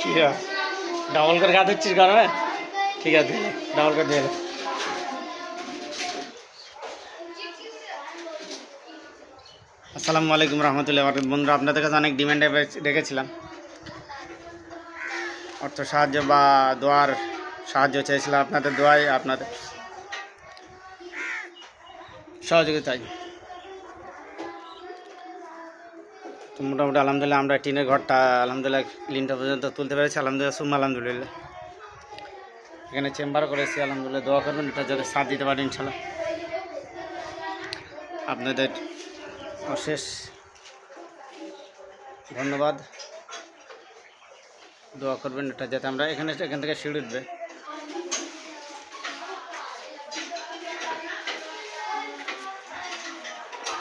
কি ডাবল করে গা ধুচ্ছিস গরমে? ঠিক আছে ডাবল করে দিয়ে। আসসালামু আলাইকুম রহমতুল্লাহ বন্ধুরা, আপনাদের কাছে অনেক ডিমান্ডে রেখেছিলাম অর্থ সাহায্য বা দোয়ার সাহায্য চেয়েছিলাম আপনাদের দোয়ায়, আপনাদের সহযোগিতায়। তো মোটামুটি আলহামদুলিল্লাহ আমরা টিনের ঘরটা আলহামদুলিল্লাহ লিনটা পর্যন্ত তুলতে পেরেছি। আলহামদুলিল্লাহ সুম আলহামদুলিল্লাহ। এখানে চেম্বার করেছি, আলহামদুলিল্লাহ, দোয়া করবেন, এটা যাতে সাথ দিতে পারেন ইনশাল্লাহ। আপনাদের অশেষ ধন্যবাদ। দোয়া করবেন, এটা যাতে আমরা এখানে, এখান থেকে সিঁড়ি উঠবে।